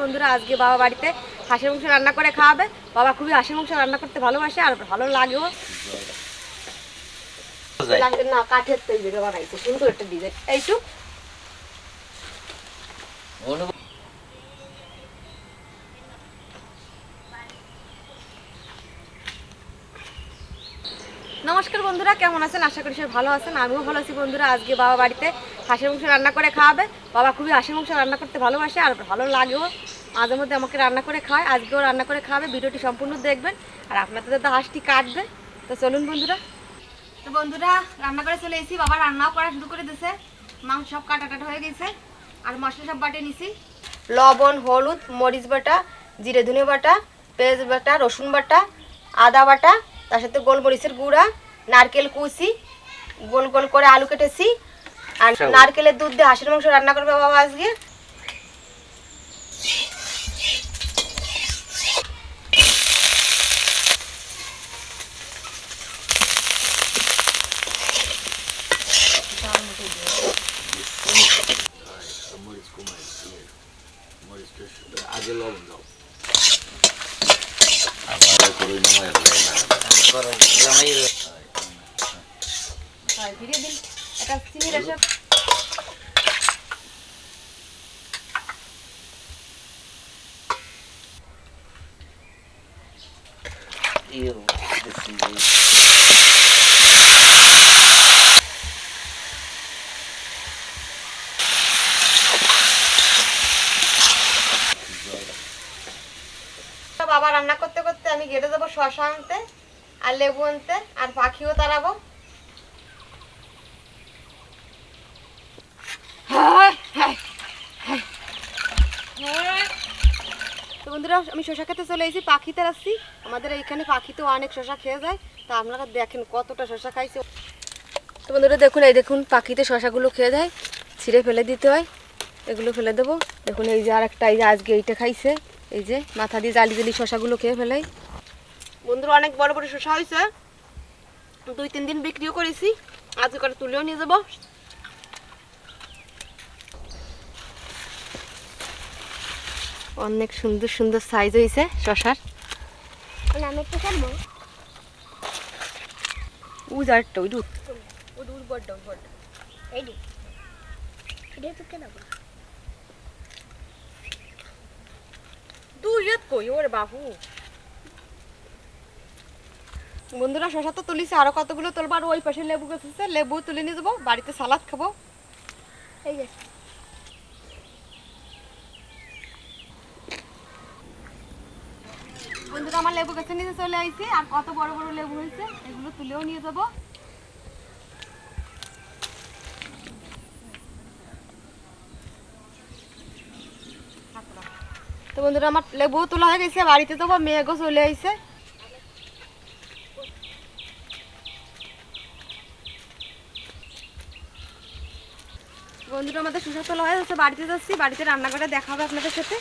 বন্ধুরা আজকে বাবা বাড়িতে হাঁসের মাংস রান্না করে খাওয়াবে। বাবা খুবই হাঁসের মাংস রান্না করতে ভালোবাসে আর ভালো লাগেও। না কাঠের তৈরি বানাইছে সুন্দর একটা ডিজাইন এইটুক। নমস্কার বন্ধুরা, কেমন আছেন? আশা করি সবাই ভালো আছেন। আমিও ভালো আছি বন্ধুরা। আজকে বাবা বাড়িতে হাঁসের মাংস রান্না করে খাওয়াবে। বাবা খুবই হাঁসের মাংস রান্না করতে ভালোবাসে আর ভালো লাগেও। মাঝে মধ্যে আমাকে রান্না করে খাওয়ায় আজকেও রান্না করে খাওয়াবে ভিডিওটি সম্পূর্ণ দেখবেন। আর আপনাদের তো হাঁসটি কাটবে। তো চলুন বন্ধুরা। তো বন্ধুরা, রান্না করে চলে এসেছি। বাবা রান্নাও করা শুরু করে দিয়েছে। মাংস সব কাটা কাটা হয়ে গেছে। আর মশলা সব বাটে নিছি। লবণ, হলুদ, মরিচ বাটা, জিরে ধনে বাটা, পেঁয়াজ বাটা, রসুন বাটা, আদা বাটা তার সাথে গোলমরিচের গুঁড়া নারকেল কুচি গোল গোল করে আলু কেটেছি। আর নারকেলের দুধ দিয়ে হাঁসের মাংস রান্না করবে বাবা আজকে। আগে লবণ দাও। আবার করে নামায় দিন এটা বাবা রান্না করতে করতে আমি গেটে দেবো শশা আনতে। আর লেবু আনতে আর পাখিও তাড়াবো। তো বন্ধুরা আমি শশা খেতে চলে এসেছি পাখিতে আসছি আমাদের এইখানে পাখিতেও অনেক শশা খেয়ে যায় তা আপনারা দেখেন কতটা শশা খাইছে। তো বন্ধুরা দেখুন এই দেখুন পাখিতে শশাগুলো খেয়ে যায় ছিঁড়ে ফেলে দিতে হয়। এগুলো ফেলে দেবো। দেখুন এই যে আর একটা এই যে আজকে এইটা খাইছে এই যে মাথা দিয়ে জালি জালি শশাগুলো খেয়ে ফেলাই বন্ধুরা অনেক বড় বড় শশা হয়েছে। দুই তিন দিন বিক্রিও করেছি। আজকে করে তুলেও নিয়ে যাব। অনেক সুন্দর সুন্দর সাইজ হয়েছে শশার ওই দুই কই? ওরে বাবু। বন্ধুরা, শশা তো তুলিছে, আরও কতগুলো তুলবো? আর ওই পাশে লেবু গাছ লেবু তুলে নিয়ে যাব, বাড়িতে সালাদ খাব। এই যে। বন্ধুরা, আমার লেবু গাছের নিচে চলে আইছি, আর কত বড় বড় লেবু হয়েছে, এগুলো তুলেও নিয়ে যাব। তো বন্ধুরা, আমার লেবু তোলা হয়ে গেছে, বাড়িতে যাব মেঘও চলে আইছে। বন্ধুরা, আমাদের সুসা তোলা হয়ে গেছে বাড়িতে যাচ্ছি, বাড়িতে রান্না করে দেখা হবে আপনাদের সাথে।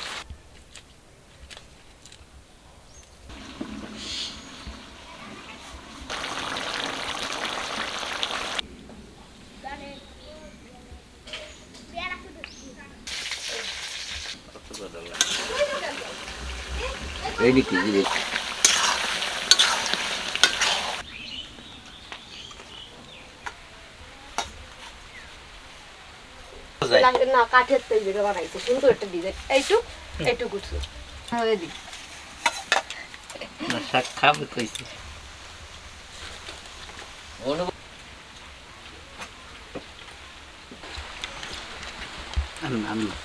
এই নাকি জিনিস যায় না কাঠের তৈরি বানাইছে সুন্দর একটা ডিজাইন এইটুক এইটুক উঠছে দি শাক খাবে কইছে। আন্না আন্না